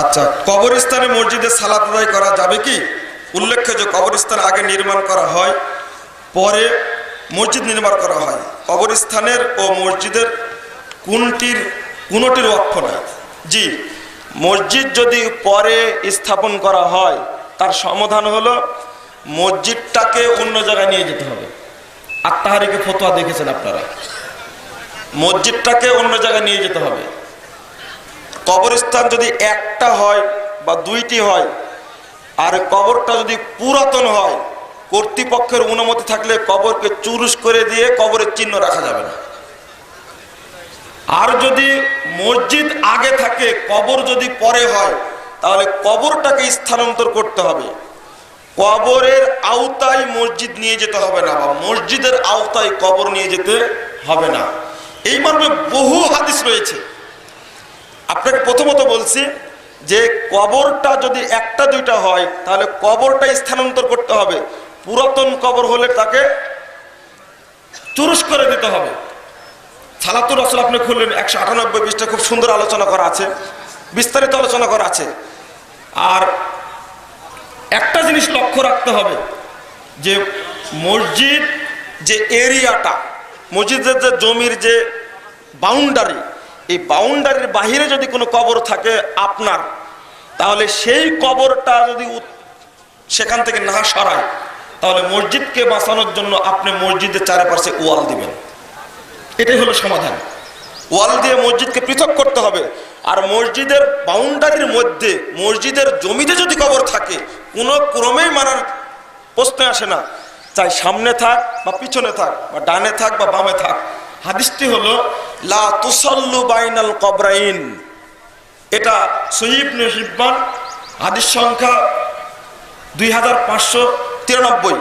আচ্ছা কবরস্থানে মসজিদে সালাত আদায় করা যাবে কি? উল্লেখ্য যে কবরস্থান আগে নির্মাণ করা হয়, পরে মসজিদ নির্মাণ করা হয়। কবরস্থানের ও মসজিদের কোনটির, কোনোটির অক্ষ নাই জি, মসজিদ যদি পরে স্থাপন করা হয়, তার সমাধান হলো মসজিদটাকে অন্য জায়গায় নিয়ে যেতে হবে। আত্মাহারিকে ফতোয়া দেখেছেন আপনারা? মসজিদটাকে অন্য জায়গায় নিয়ে যেতে হবে। কবরস্থান যদি একটা হয় বা দুইটি হয়, আর কবরটা যদি পুরাতন হয়, কর্তৃপক্ষের অনুমতি থাকলে কবরকে চুরুস করে দিয়ে কবরের চিহ্ন রাখা যাবে না। আর যদি মসজিদ আগে থাকে, কবর যদি পরে হয়, তাহলে কবরটাকে স্থানান্তর করতে হবে। কবরের আওতায় মসজিদ নিয়ে যেতে হবে না, বা মসজিদের আওতায় কবর নিয়ে যেতে হবে না। এই মর্মে বহু হাদিস রয়েছে। আপনাকে প্রথমত বলছি যে কবরটা যদি একটা দুইটা হয়, তাহলে কবরটা স্থানান্তর করতে হবে। পুরাতন কবর হলে তাকে চুরুস করে দিতে হবে। সালাতুর রসুল আপনি খুললেন, একশো আটানব্বই পৃষ্ঠা খুব সুন্দর আলোচনা করা আছে, বিস্তারিত আলোচনা করা আছে। আর একটা জিনিস লক্ষ্য রাখতে হবে, যে মসজিদ যে এরিয়াটা, মসজিদের যে জমির যে বাউন্ডারি এই বাউন্ডারির বাহিরে যদি কোনো কবর থাকে আপনার, তাহলে সেই কবরটা যদি সেখান থেকে না সরায়, তাহলে মসজিদকে বাঁচানোর জন্য আপনি মসজিদের চারপাশে ওয়াল দিবেন। এটাই হলো সমাধান। ওয়াল দিয়ে মসজিদকে পৃথক করতে হবে। আর মসজিদের বাউন্ডারির মধ্যে, মসজিদের জমিতে যদি কবর থাকে, কোনো ক্রমেই মানার প্রশ্নে আসে না। চাই সামনে থাক বা পিছনে থাক বা ডানে থাক বা বামে থাক। হাদিসটি হলো, লা তুসাল্লু বাইনাল কবরাইন। এটা সহিব হিব্বান, হাদিস সংখ্যা দুই হাজার পাঁচশো তিরানব্বই।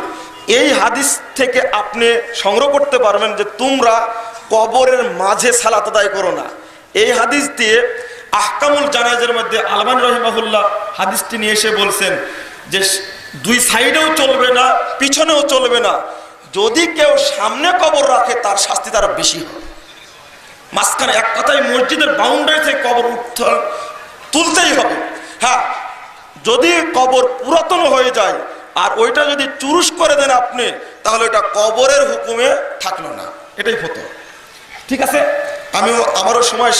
এই হাদিস থেকে আপনি সংগ্রহ করতে পারবেন যে তোমরা কবরের মাঝে সালাত আদায় করো না। এই হাদিস দিয়ে আহকামুল জানাজের মধ্যে আলমান রহিমাহুল্লাহ হাদিসটি নিয়ে এসে বলছেন যে দুই সাইডেও চলবে না, পিছনেও চলবে না। যদি কেউ সামনে কবর রাখে, তার শাস্তি তার বেশি হবে মাঝখানে এক কথায় মসজিদের বাউন্ডারি থেকে কবর উঠতে, তুলতেই হবে। হ্যাঁ যদি কবর পুরাতন হয়ে যায়, আর ওইটা যদি চুরুস করে দেন আপনি, তাহলে ওইটা কবরের হুকুমে থাকল না। এটাই হতো ঠিক আছে? আমিও আমারও সময়।